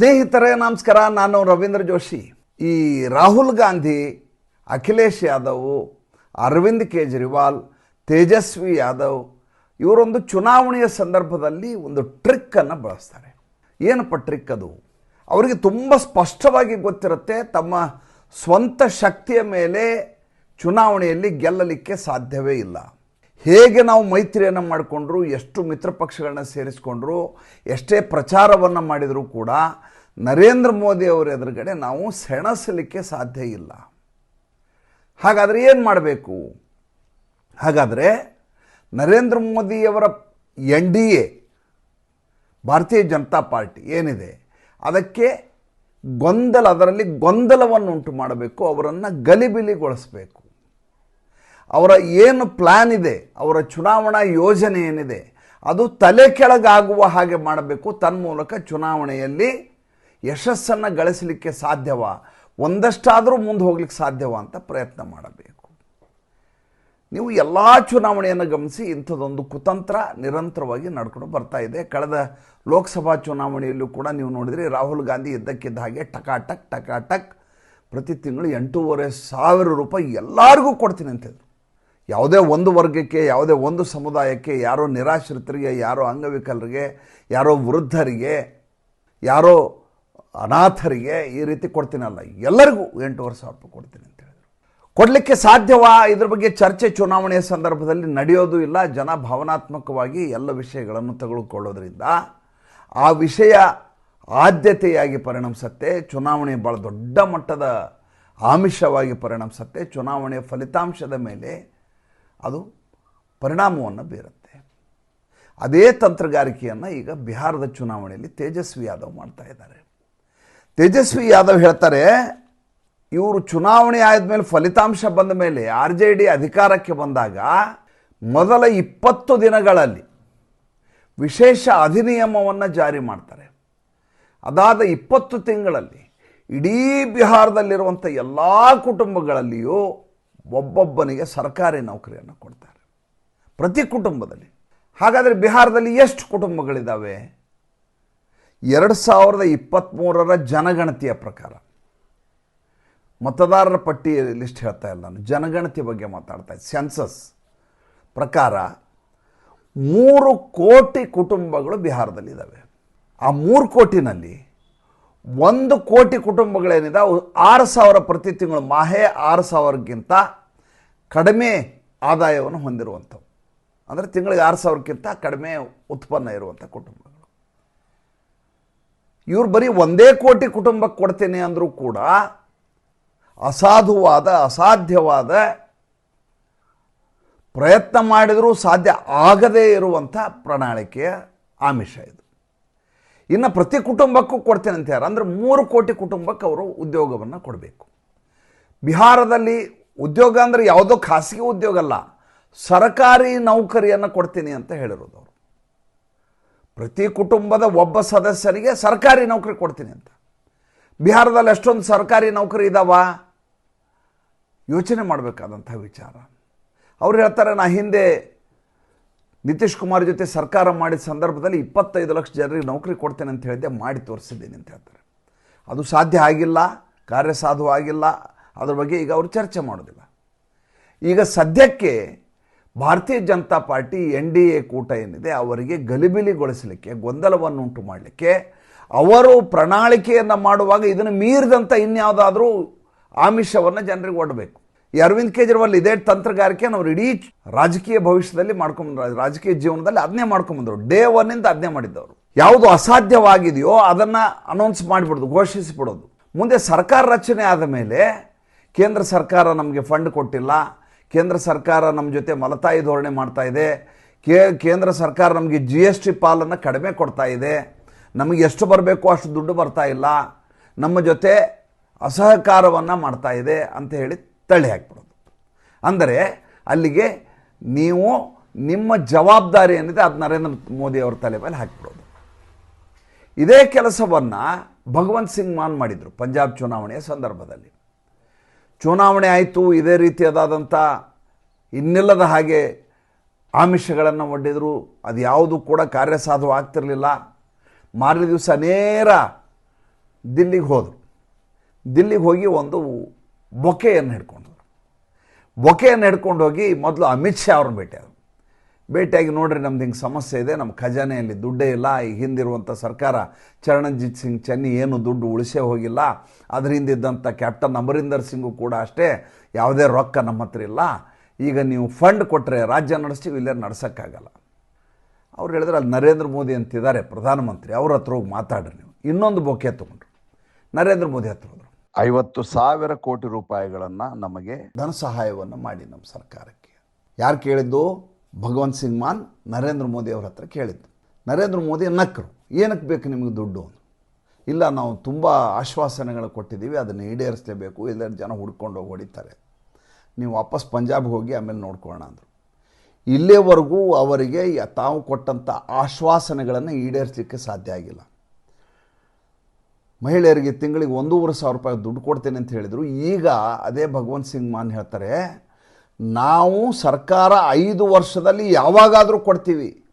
ಸ್ನೇಹಿತರೇ, ನಮಸ್ಕಾರ. ನಾನು ರವೀಂದ್ರ ಜೋಶಿ. ಈ ರಾಹುಲ್ ಗಾಂಧಿ, ಅಖಿಲೇಶ್ ಯಾದವ್, ಅರವಿಂದ್ ಕೇಜ್ರಿವಾಲ್, ತೇಜಸ್ವಿ ಯಾದವ್, ಇವರೊಂದು ಚುನಾವಣೆಯ ಸಂದರ್ಭದಲ್ಲಿ ಒಂದು ಟ್ರಿಕ್ಕನ್ನು ಬಳಸ್ತಾರೆ. ಏನಪ್ಪ ಟ್ರಿಕ್ ಅದು? ಅವರಿಗೆ ತುಂಬ ಸ್ಪಷ್ಟವಾಗಿ ಗೊತ್ತಿರುತ್ತೆ, ತಮ್ಮ ಸ್ವಂತ ಶಕ್ತಿಯ ಮೇಲೆ ಚುನಾವಣೆಯಲ್ಲಿ ಗೆಲ್ಲಲಿಕ್ಕೆ ಸಾಧ್ಯವೇ ಇಲ್ಲ. ಹೇಗೆ ನಾವು ಮೈತ್ರಿಯನ್ನು ಮಾಡಿಕೊಂಡ್ರು, ಎಷ್ಟು ಮಿತ್ರ ಪಕ್ಷಗಳನ್ನ ಸೇರಿಸ್ಕೊಂಡ್ರು, ಎಷ್ಟೇ ಪ್ರಚಾರವನ್ನು ಮಾಡಿದರೂ ಕೂಡ ನರೇಂದ್ರ ಮೋದಿ ಅವರ ಎದುರುಗಡೆ ನಾವು ಸೆಣಸಲಿಕ್ಕೆ ಸಾಧ್ಯ ಇಲ್ಲ. ಹಾಗಾದರೆ ಏನು ಮಾಡಬೇಕು? ಹಾಗಾದರೆ ನರೇಂದ್ರ ಮೋದಿಯವರ ಎನ್ ಡಿ ಎ, ಭಾರತೀಯ ಜನತಾ ಪಾರ್ಟಿ ಏನಿದೆ, ಅದಕ್ಕೆ ಗೊಂದಲ, ಅದರಲ್ಲಿ ಗೊಂದಲವನ್ನು ಉಂಟು ಮಾಡಬೇಕು, ಅವರನ್ನು ಗಲಿಬಿಲಿಗೊಳಿಸಬೇಕು. ಅವರ ಏನು ಪ್ಲ್ಯಾನ್ ಇದೆ, ಅವರ ಚುನಾವಣಾ ಯೋಜನೆ ಏನಿದೆ, ಅದು ತಲೆ ಕೆಳಗಾಗುವ ಹಾಗೆ ಮಾಡಬೇಕು, ತನ್ಮೂಲಕ ಚುನಾವಣೆಯಲ್ಲಿ ಯಶಸ್ಸನ್ನು ಗಳಿಸಲಿಕ್ಕೆ ಸಾಧ್ಯವ, ಒಂದಷ್ಟಾದರೂ ಮುಂದೆ ಹೋಗ್ಲಿಕ್ಕೆ ಸಾಧ್ಯವ ಅಂತ ಪ್ರಯತ್ನ ಮಾಡಬೇಕು. ನೀವು ಎಲ್ಲ ಚುನಾವಣೆಯನ್ನು ಗಮನಿಸಿ ಇಂಥದ್ದೊಂದು ಕುತಂತ್ರ ನಿರಂತರವಾಗಿ ನಡ್ಕೊಂಡು ಬರ್ತಾ ಇದೆ. ಕಳೆದ ಲೋಕಸಭಾ ಚುನಾವಣೆಯಲ್ಲೂ ಕೂಡ ನೀವು ನೋಡಿದರೆ ರಾಹುಲ್ ಗಾಂಧಿ ಇದ್ದಕ್ಕಿದ್ದ ಹಾಗೆ ಟಕಾಟಕ್ ಟಕಾಟಕ್ ಪ್ರತಿ ತಿಂಗಳು ಎಂಟೂವರೆ ಸಾವಿರ ರೂಪಾಯಿ ಎಲ್ಲರಿಗೂ ಕೊಡ್ತೀನಿ ಅಂತಿದ್ರು ಯಾವುದೇ ಒಂದು ವರ್ಗಕ್ಕೆ, ಯಾವುದೇ ಒಂದು ಸಮುದಾಯಕ್ಕೆ, ಯಾರೋ ನಿರಾಶ್ರಿತರಿಗೆ, ಯಾರೋ ಅಂಗವಿಕಲರಿಗೆ, ಯಾರೋ ವೃದ್ಧರಿಗೆ, ಯಾರೋ ಅನಾಥರಿಗೆ ಈ ರೀತಿ ಕೊಡ್ತೀನಲ್ಲ, ಎಲ್ಲರಿಗೂ ಎಂಟೂವರೆ ಸಾವಿರ ರೂಪಾಯಿ ಕೊಡ್ತೀನಿ ಅಂತ ಹೇಳಿದರು. ಕೊಡಲಿಕ್ಕೆ ಸಾಧ್ಯವಾ? ಇದ್ರ ಬಗ್ಗೆ ಚರ್ಚೆ ಚುನಾವಣೆಯ ಸಂದರ್ಭದಲ್ಲಿ ನಡೆಯೋದು ಇಲ್ಲ. ಜನ ಭಾವನಾತ್ಮಕವಾಗಿ ಎಲ್ಲ ವಿಷಯಗಳನ್ನು ತೆಗೆದುಕೊಳ್ಳೋದ್ರಿಂದ ಆ ವಿಷಯ ಆದ್ಯತೆಯಾಗಿ ಪರಿಣಮಿಸುತ್ತೆ. ಚುನಾವಣೆ ಭಾಳ ದೊಡ್ಡ ಮಟ್ಟದ ಆಮಿಷವಾಗಿ ಪರಿಣಮಿಸುತ್ತೆ. ಚುನಾವಣೆಯ ಫಲಿತಾಂಶದ ಮೇಲೆ ಅದು ಪರಿಣಾಮವನ್ನು ಬೀರುತ್ತೆ. ಅದೇ ತಂತ್ರಗಾರಿಕೆಯನ್ನು ಈಗ ಬಿಹಾರದ ಚುನಾವಣೆಯಲ್ಲಿ ತೇಜಸ್ವಿ ಯಾದವ್ ಮಾಡ್ತಾ ಇದ್ದಾರೆ. ತೇಜಸ್ವಿ ಯಾದವ್ ಹೇಳ್ತಾರೆ, ಇವರು ಚುನಾವಣೆ ಆದಮೇಲೆ ಫಲಿತಾಂಶ ಬಂದ ಮೇಲೆ ಆರ್ ಜೆ ಡಿ ಅಧಿಕಾರಕ್ಕೆ ಬಂದಾಗ ಮೊದಲ ಇಪ್ಪತ್ತು ದಿನಗಳಲ್ಲಿ ವಿಶೇಷ ಅಧಿನಿಯಮವನ್ನು ಜಾರಿ ಮಾಡ್ತಾರೆ. ಅದಾದ ಇಪ್ಪತ್ತು ತಿಂಗಳಲ್ಲಿ ಇಡೀ ಬಿಹಾರದಲ್ಲಿರುವಂಥ ಎಲ್ಲ ಕುಟುಂಬಗಳಲ್ಲಿಯೂ ಒಬ್ಬೊಬ್ಬನಿಗೆ ಸರ್ಕಾರಿ ನೌಕರಿಯನ್ನು ಕೊಡ್ತಾರೆ. ಪ್ರತಿ ಕುಟುಂಬದಲ್ಲಿ. ಹಾಗಾದರೆ ಬಿಹಾರದಲ್ಲಿ ಎಷ್ಟು ಕುಟುಂಬಗಳಿದ್ದಾವೆ ಎರಡು ಸಾವಿರದ ಇಪ್ಪತ್ತ್ಮೂರರ ಜನಗಣತಿಯ ಪ್ರಕಾರ. ಮತದಾರರ ಪಟ್ಟಿ ಲಿಸ್ಟ್ ಹೇಳ್ತಾ ಇಲ್ಲ ನಾನು. ಜನಗಣತಿ ಬಗ್ಗೆ ಮಾತಾಡ್ತಾ ಇದ್ದೆ. ಸೆನ್ಸಸ್ ಪ್ರಕಾರ ಮೂರು ಕೋಟಿ ಕುಟುಂಬಗಳು ಬಿಹಾರದಲ್ಲಿದ್ದಾವೆ. ಆ ಮೂರು ಕೋಟಿನಲ್ಲಿ ಒಂದು ಕೋಟಿ ಕುಟುಂಬಗಳೇನಿದೆ ಅವು ಆರು ಸಾವಿರ ಪ್ರತಿ ತಿಂಗಳು, ಮಾಹೆ ಆರು ಸಾವಿರಕ್ಕಿಂತ ಕಡಿಮೆ ಆದಾಯವನ್ನು ಹೊಂದಿರುವಂಥವು. ಅಂದರೆ ತಿಂಗಳಿಗೆ ಆರು ಸಾವಿರಕ್ಕಿಂತ ಕಡಿಮೆ ಉತ್ಪನ್ನ ಇರುವಂಥ ಕುಟುಂಬಗಳು. ಇವ್ರು ಬರೀ ಒಂದೇ ಕೋಟಿ ಕುಟುಂಬಕ್ಕೆ ಕೊಡ್ತೇನೆ ಅಂದರೂ ಕೂಡ ಅಸಾಧುವಾದ, ಅಸಾಧ್ಯವಾದ ಪ್ರಯತ್ನ ಮಾಡಿದರೂ ಸಾಧ್ಯ ಆಗದೇ ಇರುವಂಥ ಪ್ರಣಾಳಿಕೆಯ ಆಮಿಷ ಇದು. ಇನ್ನು ಪ್ರತಿ ಕುಟುಂಬಕ್ಕೂ ಕೊಡ್ತೇನೆ ಅಂತ ಯಾರು? ಅಂದರೆ ಮೂರು ಕೋಟಿ ಕುಟುಂಬಕ್ಕೆ ಅವರು ಉದ್ಯೋಗವನ್ನು ಕೊಡಬೇಕು. ಬಿಹಾರದಲ್ಲಿ ಉದ್ಯೋಗ ಅಂದರೆ ಯಾವುದೋ ಖಾಸಗಿ ಉದ್ಯೋಗ ಅಲ್ಲ, ಸರ್ಕಾರಿ ನೌಕರಿಯನ್ನು ಕೊಡ್ತೀನಿ ಅಂತ ಹೇಳಿರೋದು ಅವರು. ಪ್ರತಿ ಕುಟುಂಬದ ಒಬ್ಬ ಸದಸ್ಯರಿಗೆ ಸರ್ಕಾರಿ ನೌಕರಿ ಕೊಡ್ತೀನಿ ಅಂತ. ಬಿಹಾರದಲ್ಲಿ ಎಷ್ಟೊಂದು ಸರ್ಕಾರಿ ನೌಕರಿ ಇದ್ದಾವ ಯೋಚನೆ ಮಾಡಬೇಕಾದಂಥ ವಿಚಾರ. ಅವ್ರು ಹೇಳ್ತಾರೆ, ನಾ ಹಿಂದೆ ನಿತೀಶ್ ಕುಮಾರ್ ಜೊತೆ ಸರ್ಕಾರ ಮಾಡಿದ ಸಂದರ್ಭದಲ್ಲಿ ಇಪ್ಪತ್ತೈದು ಲಕ್ಷ ಜನರಿಗೆ ನೌಕರಿ ಕೊಡ್ತೇನೆ ಅಂತ ಹೇಳಿದ್ದೆ, ಮಾಡಿ ತೋರಿಸಿದ್ದೀನಿ ಅಂತ ಹೇಳ್ತಾರೆ. ಅದು ಸಾಧ್ಯ ಆಗಿಲ್ಲ, ಕಾರ್ಯಸಾಧು ಆಗಿಲ್ಲ, ಅದ್ರ ಬಗ್ಗೆ ಈಗ ಅವರು ಚರ್ಚೆ ಮಾಡೋದಿಲ್ಲ. ಈಗ ಸದ್ಯಕ್ಕೆ Bharatiya Janata Party N D A ಕೂಟ ಏನಿದೆ, ಅವರಿಗೆ ಗಲಿಬಿಲಿಗೊಳಿಸಲಿಕ್ಕೆ ಗೊಂದಲವನ್ನು ಉಂಟು ಮಾಡಲಿಕ್ಕೆ, ಅವರು ಪ್ರಣಾಳಿಕೆಯನ್ನು ಮಾಡುವಾಗ ಇದನ್ನು ಮೀರಿದಂಥ ಇನ್ಯಾವುದಾದ್ರೂ ಆಮಿಷವನ್ನು ಜನರಿಗೆ ಒಡ್ಡಬೇಕು ಈ ಅರವಿಂದ್ ಕೇಜ್ರಿವಾಲ್ ಇದೇ ತಂತ್ರಗಾರಿಕೆ ನಾವು ಇಡೀ ರಾಜಕೀಯ ಭವಿಷ್ಯದಲ್ಲಿ ಮಾಡ್ಕೊಂಬಂದ್ರು ರಾಜಕೀಯ ಜೀವನದಲ್ಲಿ ಅದನ್ನೇ ಮಾಡ್ಕೊಂಬಂದರು ಡೇ ಒನ್ನಿಂದ ಅದನ್ನೇ ಮಾಡಿದ್ದವರು. ಯಾವುದು ಅಸಾಧ್ಯವಾಗಿದೆಯೋ ಅದನ್ನು ಅನೌನ್ಸ್ ಮಾಡಿಬಿಡೋದು, ಘೋಷಿಸಿಬಿಡೋದು. ಮುಂದೆ ಸರ್ಕಾರ ರಚನೆ ಆದ ಮೇಲೆ ಕೇಂದ್ರ ಸರ್ಕಾರ ನಮಗೆ ಫಂಡ್ ಕೊಟ್ಟಿಲ್ಲ ಕೇಂದ್ರ ಸರ್ಕಾರ ನಮ್ಮ ಜೊತೆ ಮಲತಾಯಿ ಧೋರಣೆ ಮಾಡ್ತಾ ಇದೆ. ಕೇ, ಕೇಂದ್ರ ಸರ್ಕಾರ ನಮಗೆ ಜಿ ಎಸ್ ಟಿ ಪಾಲನ್ನು ಕಡಿಮೆ ಕೊಡ್ತಾ ಇದೆ. ನಮಗೆ ಎಷ್ಟು ಬರಬೇಕು ಅಷ್ಟು ದುಡ್ಡು ಬರ್ತಾ ಇಲ್ಲ. ನಮ್ಮ ಜೊತೆ ಅಸಹಕಾರವನ್ನು ಮಾಡ್ತಾ ಇದೆ ಅಂತ ಹೇಳಿ ತಳ್ಳಿ ಹಾಕ್ಬಿಡೋದು. ಅಂದರೆ ಅಲ್ಲಿಗೆ ನೀವು ನಿಮ್ಮ ಜವಾಬ್ದಾರಿ ಏನಿದೆ ಅದು ನರೇಂದ್ರ ಮೋದಿ ಅವ್ರ ತಲೆ ಮೇಲೆ ಹಾಕಿಬಿಡೋದು. ಇದೇ ಕೆಲಸವನ್ನು ಭಗವಂತ್ ಸಿಂಗ್ ಮಾನ್ ಮಾಡಿದರು ಪಂಜಾಬ್ ಚುನಾವಣೆಯ ಸಂದರ್ಭದಲ್ಲಿ. ಚುನಾವಣೆ ಆಯಿತು, ಇದೇ ರೀತಿಯಾದಂಥ ಇನ್ನಿಲ್ಲದ ಹಾಗೆ ಆಮಿಷಗಳನ್ನು ಒಡ್ಡಿದರು. ಅದು ಯಾವುದು ಕೂಡ ಕಾರ್ಯಸಾಧು ಆಗ್ತಿರಲಿಲ್ಲ ಮಾರನೇ ದಿವಸ ನೇರ ದಿಲ್ಲಿಗೆ ಹೋದರು. ದಿಲ್ಲಿಗೆ ಹೋಗಿ ಒಂದು ಬೊಕೆಯನ್ನು ಹಿಡ್ಕೊಂಡ್ರು. ಬೊಕೆಯನ್ನು ಹಿಡ್ಕೊಂಡು ಹೋಗಿ ಮೊದಲು ಅಮಿತ್ ಶಾ ಅವ್ರನ್ನ ಭೇಟಿಯಾದರು ಭೇಟಿಯಾಗಿ ನೋಡ್ರಿ ನಮ್ದು ಹಿಂಗೆ ಸಮಸ್ಯೆ ಇದೆ ನಮ್ಮ ಖಜಾನೆಯಲ್ಲಿ ದುಡ್ಡೇ ಇಲ್ಲ ಈ ಹಿಂದಿರುವಂಥ ಸರ್ಕಾರ ಚರಣಜಿತ್ ಸಿಂಗ್ ಚೆನ್ನಿ ಏನು ದುಡ್ಡು ಉಳಿಸೇ ಹೋಗಿಲ್ಲ ಅದರಿಂದ ಇದ್ದಂಥ ಕ್ಯಾಪ್ಟನ್ ಅಮರಿಂದರ್ ಸಿಂಗು ಕೂಡ ಅಷ್ಟೇ ಯಾವುದೇ ರೊಕ್ಕ ನಮ್ಮ ಹತ್ರ ಇಲ್ಲ. ಈಗ ನೀವು ಫಂಡ್ ಕೊಟ್ಟರೆ ರಾಜ್ಯ ನಡೆಸ್ತೀವಿ ಇಲ್ಲೇ ನಡೆಸೋಕ್ಕಾಗಲ್ಲ. ಅವ್ರು ಹೇಳಿದ್ರೆ ಅಲ್ಲಿ ನರೇಂದ್ರ ಮೋದಿ ಅಂತಿದ್ದಾರೆ ಪ್ರಧಾನಮಂತ್ರಿ ಅವ್ರ ಹತ್ರ ಹೋಗಿ ಮಾತಾಡ್ರಿ ನೀವು. ಇನ್ನೊಂದು ಬೊಕ್ಕೆ ತೊಗೊಂಡ್ರು. ನರೇಂದ್ರ ಮೋದಿ ಹತ್ರ ಹೋದರು. ಐವತ್ತು ಸಾವಿರ ಕೋಟಿ ರೂಪಾಯಿಗಳನ್ನು ನಮಗೆ ಧನ ಸಹಾಯವನ್ನು ಮಾಡಿ ನಮ್ಮ ಸರ್ಕಾರಕ್ಕೆ. ಯಾರು ಕೇಳಿದ್ದು? ಭಗವಂತ್ ಸಿಂಗ್ ಮಾನ್ ನರೇಂದ್ರ ಮೋದಿ ಅವ್ರ ಹತ್ರ ಕೇಳಿದ್ದು. ನರೇಂದ್ರ ಮೋದಿ ನಕ್ಕರು ಏನಕ್ಕೆ ಬೇಕು ನಿಮಗೆ ದುಡ್ಡು ಇಲ್ಲ, ನಾವು ತುಂಬ ಆಶ್ವಾಸನೆಗಳು ಕೊಟ್ಟಿದ್ದೀವಿ, ಅದನ್ನು ಈಡೇರಿಸಲೇಬೇಕು ಇಲ್ಲ ಜನ ಹುಡ್ಕೊಂಡು ಹೋಗಿ ಹೊಡಿತಾರೆ. ನೀವು ವಾಪಸ್ ಪಂಜಾಬ್ಗೆ ಹೋಗಿ ಆಮೇಲೆ ನೋಡ್ಕೊಳ್ಳೋಣ ಅಂದರು. ಇಲ್ಲಿಯವರೆಗೂ ಅವರಿಗೆ ತಾವು ಕೊಟ್ಟಂಥ ಆಶ್ವಾಸನೆಗಳನ್ನು ಈಡೇರಿಸಲಿಕ್ಕೆ ಸಾಧ್ಯ ಆಗಿಲ್ಲ. ಮಹಿಳೆಯರಿಗೆ ತಿಂಗಳಿಗೆ ಒಂದೂವರೆ ಸಾವಿರ ರೂಪಾಯಿ ದುಡ್ಡು ಕೊಡ್ತೇನೆ ಅಂತ ಹೇಳಿದರು. ಈಗ ಅದೇ ಭಗವಂತ್ ಸಿಂಗ್ ಮಾನ್ ಹೇಳ್ತಾರೆ ನಾವು ಸರ್ಕಾರ ಐದು ವರ್ಷದಲ್ಲಿ ಯಾವಾಗಾದರೂ ಕೊಡ್ತೀವಿ.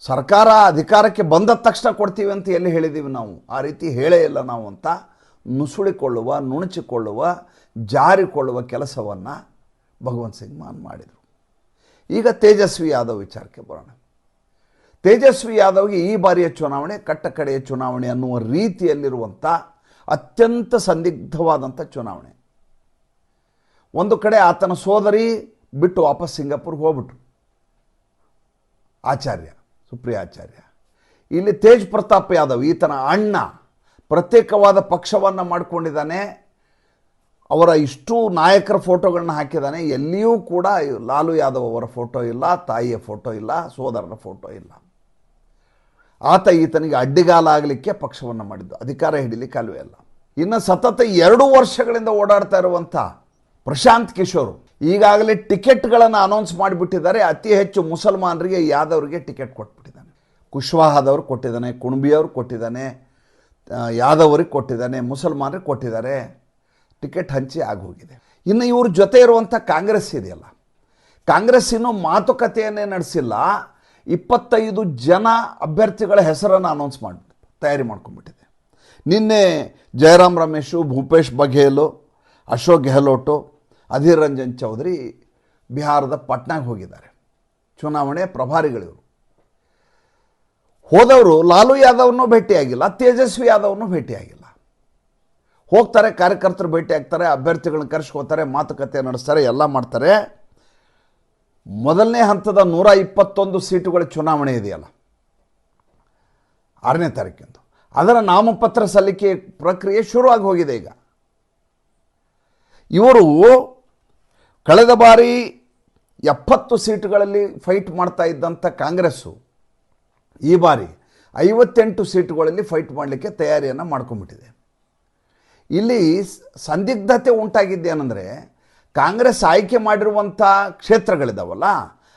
ಸರ್ಕಾರ ಅಧಿಕಾರಕ್ಕೆ ಬಂದ ತಕ್ಷಣ ಕೊಡ್ತೀವಿ ಅಂತ ಎಲ್ಲಿ ಹೇಳಿದ್ದೀವಿ ನಾವು? ಆ ರೀತಿ ಹೇಳೇ ಇಲ್ಲ ನಾವು ಅಂತ ನುಸುಳಿಕೊಳ್ಳುವ, ನುಣುಚಿಕೊಳ್ಳುವ, ಜಾರಿಕೊಳ್ಳುವ ಕೆಲಸವನ್ನು ಭಗವಂತ್ ಸಿಂಗ್ ಮಾನ್ ಮಾಡಿದರು. ಈಗ ತೇಜಸ್ವಿ ಯಾದವ್ ವಿಚಾರಕ್ಕೆ ಬರೋಣ. ತೇಜಸ್ವಿ ಯಾದವ್ಗೆ ಈ ಬಾರಿಯ ಚುನಾವಣೆ, ಕಟ್ಟಕಡೆಯ ಚುನಾವಣೆ ಅನ್ನುವ ರೀತಿಯಲ್ಲಿರುವಂಥ ಅತ್ಯಂತ ಸಂದಿಗ್ಧವಾದಂಥ ಚುನಾವಣೆ. ಒಂದು ಕಡೆ ಆತನ ಸೋದರಿ ಬಿಟ್ಟು ವಾಪಸ್ ಸಿಂಗಾಪುರ್ಗೆ ಹೋಗ್ಬಿಟ್ರು. ಆಚಾರ್ಯ, ಸುಪ್ರಿಯ ಆಚಾರ್ಯ. ಇಲ್ಲಿ ತೇಜ್ ಪ್ರತಾಪ್ ಯಾದವ್, ಈತನ ಅಣ್ಣ ಪ್ರತ್ಯೇಕವಾದ ಪಕ್ಷವನ್ನು ಮಾಡಿಕೊಂಡಿದ್ದಾನೆ. ಅವರ ಇಷ್ಟು ನಾಯಕರ ಫೋಟೋಗಳನ್ನ ಹಾಕಿದ್ದಾನೆ. ಎಲ್ಲಿಯೂ ಕೂಡ ಲಾಲು ಯಾದವ್ ಅವರ ಫೋಟೋ ಇಲ್ಲ, ತಾಯಿಯ ಫೋಟೋ ಇಲ್ಲ, ಸೋದರನ ಫೋಟೋ ಇಲ್ಲ. ಆತ ಈತನಿಗೆ ಅಡ್ಡಿಗಾಲ ಆಗಲಿಕ್ಕೆ ಪಕ್ಷವನ್ನು ಮಾಡಿದ್ದು. ಅಧಿಕಾರ ಹಿಡಿಲಿಕ್ಕೆ ಅಲ್ಲ. ಇನ್ನು ಸತತ ಎರಡು ವರ್ಷಗಳಿಂದ ಓಡಾಡ್ತಾ ಇರುವಂಥ ಪ್ರಶಾಂತ್ ಕಿಶೋರ್ ಈಗಾಗಲೇ ಟಿಕೆಟ್ಗಳನ್ನು ಅನೌನ್ಸ್ ಮಾಡಿಬಿಟ್ಟಿದ್ದಾರೆ. ಅತಿ ಹೆಚ್ಚು ಮುಸಲ್ಮಾನರಿಗೆ ಯಾದವ್ರಿಗೆ ಟಿಕೆಟ್ ಕೊಟ್ಬಿಟ್ಟಿದ್ದಾನೆ. ಕುಶ್ವಾಹದವ್ರು ಕೊಟ್ಟಿದ್ದಾನೆ, ಕುಣಬಿಯವ್ರು ಕೊಟ್ಟಿದ್ದಾನೆ ಯಾದವ್ರಿಗೆ ಕೊಟ್ಟಿದ್ದಾನೆ, ಮುಸಲ್ಮಾನರಿಗೆ ಕೊಟ್ಟಿದ್ದಾರೆ. ಟಿಕೆಟ್ ಹಂಚಿ ಆಗೋಗಿದೆ. ಇನ್ನು ಇವ್ರ ಜೊತೆ ಇರುವಂಥ ಕಾಂಗ್ರೆಸ್ ಇದೆಯಲ್ಲ. ಕಾಂಗ್ರೆಸ್ ಇನ್ನೂ ಮಾತುಕತೆಯನ್ನೇ ನಡೆಸಿಲ್ಲ. ಇಪ್ಪತ್ತೈದು ಜನ ಅಭ್ಯರ್ಥಿಗಳ ಹೆಸರನ್ನು ಅನೌನ್ಸ್ ಮಾಡಿ, ತಯಾರಿ ಮಾಡ್ಕೊಂಡ್ಬಿಟ್ಟಿದೆ. ನಿನ್ನೆ ಜಯರಾಮ್ ರಮೇಶು, ಭೂಪೇಶ್ ಬಘೇಲು, ಅಶೋಕ್ ಗೆಹ್ಲೋಟು ಅಧೀರ್ ರಂಜನ್ ಚೌಧರಿ ಬಿಹಾರದ ಪಟ್ನಾಗೆ ಹೋಗಿದ್ದಾರೆ. ಚುನಾವಣೆ ಪ್ರಭಾರಿಗಳಿವರು ಹೋದವರು ಲಾಲು ಯಾದವ್ನೂ ಭೇಟಿಯಾಗಿಲ್ಲ ತೇಜಸ್ವಿ ಯಾದವ್ನೂ ಭೇಟಿಯಾಗಿಲ್ಲ ಹೋಗ್ತಾರೆ, ಕಾರ್ಯಕರ್ತರು ಭೇಟಿ ಆಗ್ತಾರೆ, ಅಭ್ಯರ್ಥಿಗಳನ್ನ ಕರೆಸ್ಕೋತಾರೆ, ಮಾತುಕತೆ ನಡೆಸ್ತಾರೆ, ಎಲ್ಲ ಮಾಡ್ತಾರೆ. ಮೊದಲನೇ ಹಂತದ ನೂರ ಇಪ್ಪತ್ತೊಂದು ಸೀಟುಗಳ ಚುನಾವಣೆ ಇದೆಯಲ್ಲ, ಆರನೇ ತಾರೀಕಿಂದು. ಅದರ ನಾಮಪತ್ರ ಸಲ್ಲಿಕೆ ಪ್ರಕ್ರಿಯೆ ಶುರುವಾಗಿ ಹೋಗಿದೆ ಈಗ. ಇವರು ಕಳೆದ ಬಾರಿ ಎಪ್ಪತ್ತು ಸೀಟುಗಳಲ್ಲಿ ಫೈಟ್ ಮಾಡ್ತಾ ಇದ್ದಂಥ ಕಾಂಗ್ರೆಸ್ಸು ಈ ಬಾರಿ ಐವತ್ತೆಂಟು ಸೀಟುಗಳಲ್ಲಿ ಫೈಟ್ ಮಾಡಲಿಕ್ಕೆ ತಯಾರಿಯನ್ನು ಮಾಡ್ಕೊಂಬಿಟ್ಟಿದೆ ಇಲ್ಲಿ ಸಂದಿಗ್ಧತೆ ಸಂದಿಗ್ಧತೆ ಉಂಟಾಗಿದ್ದೇನೆಂದರೆ ಕಾಂಗ್ರೆಸ್ ಆಯ್ಕೆ ಮಾಡಿರುವಂಥ ಕ್ಷೇತ್ರಗಳಿದಾವಲ್ಲ,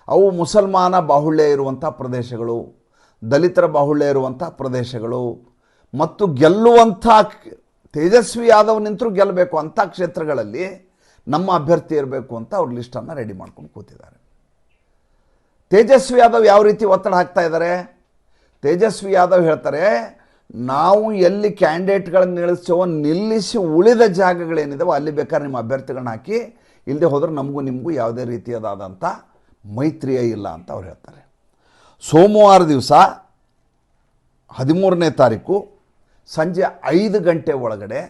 ಅವು ಮುಸಲ್ಮಾನ ಬಾಹುಳ್ಯ ಇರುವಂಥ ಪ್ರದೇಶಗಳು, ದಲಿತರ ಬಾಹುಳ್ಯ ಇರುವಂಥ ಪ್ರದೇಶಗಳು ಮತ್ತು ಗೆಲ್ಲುವಂಥ ತೇಜಸ್ವಿ ಯಾದವ್ ನಿಂತರೂ ಗೆಲ್ಲಬೇಕು ಅಂಥ ಕ್ಷೇತ್ರಗಳಲ್ಲಿ ನಮ್ಮ ಅಭ್ಯರ್ಥಿ ಇರಬೇಕು ಅಂತ ಅವ್ರ ಲಿಸ್ಟನ್ನು ರೆಡಿ ಮಾಡ್ಕೊಂಡು ಕೂತಿದ್ದಾರೆ. ತೇಜಸ್ವಿ ಯಾದವ್ ಯಾವ ರೀತಿ ಒತ್ತಡ ಹಾಕ್ತಾ ಇದ್ದಾರೆ? ತೇಜಸ್ವಿ ಯಾದವ್ ಹೇಳ್ತಾರೆ, ನಾವು ಎಲ್ಲಿ ಕ್ಯಾಂಡಿಡೇಟ್ಗಳನ್ನು ನಿಲ್ಲಿಸ್ತೇವೋ, ನಿಲ್ಲಿಸಿ ಉಳಿದ ಜಾಗಗಳೇನಿದಾವೋ ಅಲ್ಲಿ ಬೇಕಾದ್ರೆ ನಿಮ್ಮ ಅಭ್ಯರ್ಥಿಗಳನ್ನ ಹಾಕಿ ಇಲ್ಲದೆ ಹೋದ್ರೆ ನಮಗೂ ನಿಮಗೂ ಯಾವುದೇ ರೀತಿಯದಾದಂಥ ಮೈತ್ರಿಯೇ ಇಲ್ಲ ಅಂತ ಅವ್ರು ಹೇಳ್ತಾರೆ. ಸೋಮವಾರ ದಿವಸ ಹದಿಮೂರನೇ ತಾರೀಕು ಸಂಜೆ ಐದು ಗಂಟೆ ಒಳಗಡೆ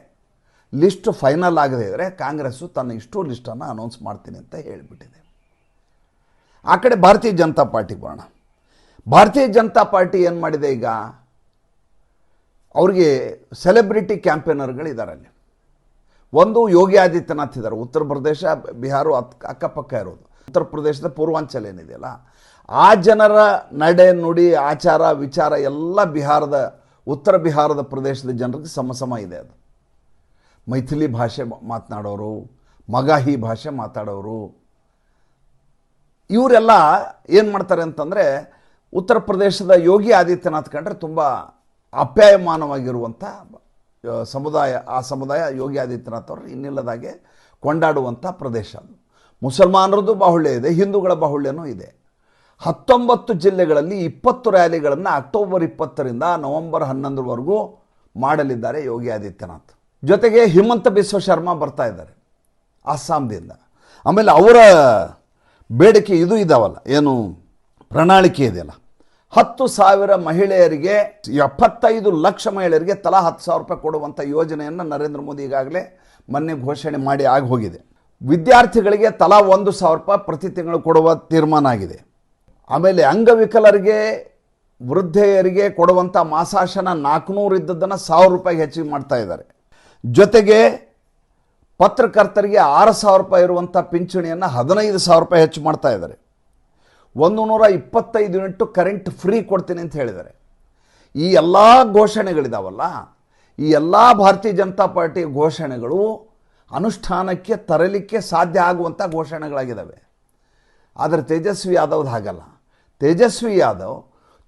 ಲಿಸ್ಟ್ ಫೈನಲ್ ಆಗದೇ ಇದ್ದರೆ ಕಾಂಗ್ರೆಸ್ಸು ತನ್ನ ಇಷ್ಟು ಲಿಸ್ಟನ್ನು ಅನೌನ್ಸ್ ಮಾಡ್ತೀನಿ ಅಂತ ಹೇಳಿಬಿಟ್ಟಿದೆ. ಆ ಕಡೆ ಭಾರತೀಯ ಜನತಾ ಪಾರ್ಟಿಗೆ ಬರೋಣ. ಭಾರತೀಯ ಜನತಾ ಪಾರ್ಟಿ ಏನು ಮಾಡಿದೆ ಈಗ? ಅವ್ರಿಗೆ ಸೆಲೆಬ್ರಿಟಿ ಕ್ಯಾಂಪೇನರ್ಗಳಿದ್ದಾರೆ ಅಲ್ಲಿ ಒಂದು ಯೋಗಿ ಆದಿತ್ಯನಾಥ್ ಇದ್ದಾರೆ. ಉತ್ತರ ಪ್ರದೇಶ, ಬಿಹಾರ ಅಕ್ಕಪಕ್ಕ ಇರೋದು. ಉತ್ತರ ಪ್ರದೇಶದ ಪೂರ್ವಾಂಚಲ ಏನಿದೆಯಲ್ಲ, ಆ ಜನರ ನಡೆ ನುಡಿ, ಆಚಾರ, ವಿಚಾರ ಎಲ್ಲ ಬಿಹಾರದ, ಉತ್ತರ ಬಿಹಾರದ ಪ್ರದೇಶದ ಜನರಿಗೆ ಸಮ ಸಮ ಇದೆ ಅದು. ಮೈಥಿಲಿ ಭಾಷೆ ಮಾತನಾಡೋರು, ಮಗಾಹಿ ಭಾಷೆ ಮಾತಾಡೋರು. ಇವರೆಲ್ಲ ಏನು ಮಾಡ್ತಾರೆ ಅಂತಂದರೆ ಉತ್ತರ ಪ್ರದೇಶದ ಯೋಗಿ ಆದಿತ್ಯನಾಥ್ ಕಂಡ್ರೆ ತುಂಬ ಅಪ್ಯಾಯಮಾನವಾಗಿರುವಂಥ ಸಮುದಾಯ, ಆ ಸಮುದಾಯ ಯೋಗಿ ಆದಿತ್ಯನಾಥ್ ಅವರು ಇನ್ನಿಲ್ಲದಾಗೆ ಕೊಂಡಾಡುವಂಥ ಪ್ರದೇಶ ಅದು. ಮುಸಲ್ಮಾನರದ್ದು ಬಾಹುಳ್ಯ ಇದೆ, ಹಿಂದೂಗಳ ಬಾಹುಳ್ಯನೂ ಇದೆ. ಹತ್ತೊಂಬತ್ತು ಜಿಲ್ಲೆಗಳಲ್ಲಿ ಇಪ್ಪತ್ತು ರ್ಯಾಲಿಗಳನ್ನು ಅಕ್ಟೋಬರ್ ಇಪ್ಪತ್ತರಿಂದ ನವಂಬರ್ ಹನ್ನೊಂದರವರೆಗೂ ಮಾಡಲಿದ್ದಾರೆ ಯೋಗಿ ಆದಿತ್ಯನಾಥ್. ಜೊತೆಗೆ ಹಿಮಂತ ಬಿಸ್ವ ಶರ್ಮಾ ಬರ್ತಾ ಇದ್ದಾರೆ ಅಸ್ಸಾಂದಿಂದ. ಆಮೇಲೆ ಅವರ ಬೇಡಿಕೆ ಇದು ಇದಾವಲ್ಲ, ಏನು ಪ್ರಣಾಳಿಕೆ ಇದೆಯಲ್ಲ. ಹತ್ತು ಸಾವಿರ ಮಹಿಳೆಯರಿಗೆ, ಎಪ್ಪತ್ತೈದು ಲಕ್ಷ ಮಹಿಳೆಯರಿಗೆ ತಲಾ ಹತ್ತು ಸಾವಿರ ರೂಪಾಯಿ ಕೊಡುವಂಥ ಯೋಜನೆಯನ್ನು ನರೇಂದ್ರ ಮೋದಿ ಈಗಾಗಲೇ ಮೊನ್ನೆ ಘೋಷಣೆ ಮಾಡಿ ಆಗಿ ಹೋಗಿದೆ. ವಿದ್ಯಾರ್ಥಿಗಳಿಗೆ ತಲಾ ಒಂದು ಸಾವಿರ ರೂಪಾಯಿ ಪ್ರತಿ ತಿಂಗಳು ಕೊಡುವ ತೀರ್ಮಾನ ಆಗಿದೆ. ಆಮೇಲೆ ಅಂಗವಿಕಲರಿಗೆ, ವೃದ್ಧೆಯರಿಗೆ ಕೊಡುವಂಥ ಮಾಸಾಶನ ನಾಲ್ಕುನೂರು ಇದ್ದದ್ದನ್ನು ಸಾವಿರ ರೂಪಾಯಿಗೆ ಹೆಚ್ಚಿಗೆ ಮಾಡ್ತಾ ಇದ್ದಾರೆ. ಜೊತೆಗೆ ಪತ್ರಕರ್ತರಿಗೆ ಆರು ಸಾವಿರ ರೂಪಾಯಿ ಇರುವಂಥ ಪಿಂಚಣಿಯನ್ನು ಹದಿನೈದು ಸಾವಿರ ರೂಪಾಯಿ ಹೆಚ್ಚು ಮಾಡ್ತಾ ಇದ್ದಾರೆ. ಒಂದು ನೂರ ಇಪ್ಪತ್ತೈದು ಯೂನಿಟ್ಟು ಕರೆಂಟ್ ಫ್ರೀ ಕೊಡ್ತೀನಿ ಅಂತ ಹೇಳಿದ್ದಾರೆ. ಈ ಎಲ್ಲ ಘೋಷಣೆಗಳಿದಾವಲ್ಲ, ಈ ಎಲ್ಲ ಭಾರತೀಯ ಜನತಾ ಪಾರ್ಟಿ ಘೋಷಣೆಗಳು ಅನುಷ್ಠಾನಕ್ಕೆ ತರಲಿಕ್ಕೆ ಸಾಧ್ಯ ಆಗುವಂಥ ಘೋಷಣೆಗಳಾಗಿದ್ದಾವೆ ಆದರೆ ತೇಜಸ್ವಿ ಯಾದವ್ದು ಹಾಗಲ್ಲ. ತೇಜಸ್ವಿ ಯಾದವ್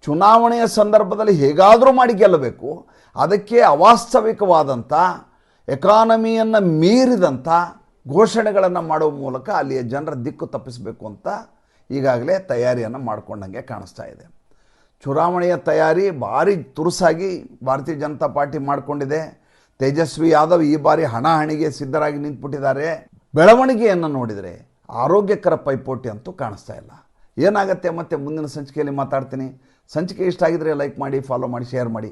ಚುನಾವಣೆಯ ಸಂದರ್ಭದಲ್ಲಿ ಹೇಗಾದರೂ ಮಾಡಿ ಗೆಲ್ಲಬೇಕು, ಅದಕ್ಕೆ ಅವಾಸ್ತವಿಕವಾದಂಥ ಎಕಾನಮಿಯನ್ನು ಮೀರಿದಂಥ ಘೋಷಣೆಗಳನ್ನು ಮಾಡುವ ಮೂಲಕ ಅಲ್ಲಿಯ ಜನರ ದಿಕ್ಕು ತಪ್ಪಿಸಬೇಕು ಅಂತ ಈಗಾಗಲೇ ತಯಾರಿಯನ್ನು ಮಾಡಿಕೊಂಡಂಗೆ ಕಾಣಿಸ್ತಾ ಇದೆ. ಚುನಾವಣೆಯ ತಯಾರಿ ಭಾರಿ ತುರುಸಾಗಿ ಭಾರತೀಯ ಜನತಾ ಪಾರ್ಟಿ ಮಾಡಿಕೊಂಡಿದೆ. ತೇಜಸ್ವಿ ಯಾದವ್ ಈ ಬಾರಿ ಹಣಾಹಣಿಗೆ ಸಿದ್ಧರಾಗಿ ನಿಂತ್ಬಿಟ್ಟಿದ್ದಾರೆ. ಬೆಳವಣಿಗೆಯನ್ನು ನೋಡಿದರೆ ಆರೋಗ್ಯಕರ ಪೈಪೋಟಿ ಅಂತೂ ಕಾಣಿಸ್ತಾ ಇಲ್ಲ. ಏನಾಗುತ್ತೆ ಮತ್ತೆ ಮುಂದಿನ ಸಂಚಿಕೆಯಲ್ಲಿ ಮಾತಾಡ್ತೀನಿ. ಸಂಚಿಕೆ ಇಷ್ಟ ಆಗಿದ್ರೆ ಲೈಕ್ ಮಾಡಿ ಫಾಲೋ ಮಾಡಿ ಶೇರ್ ಮಾಡಿ.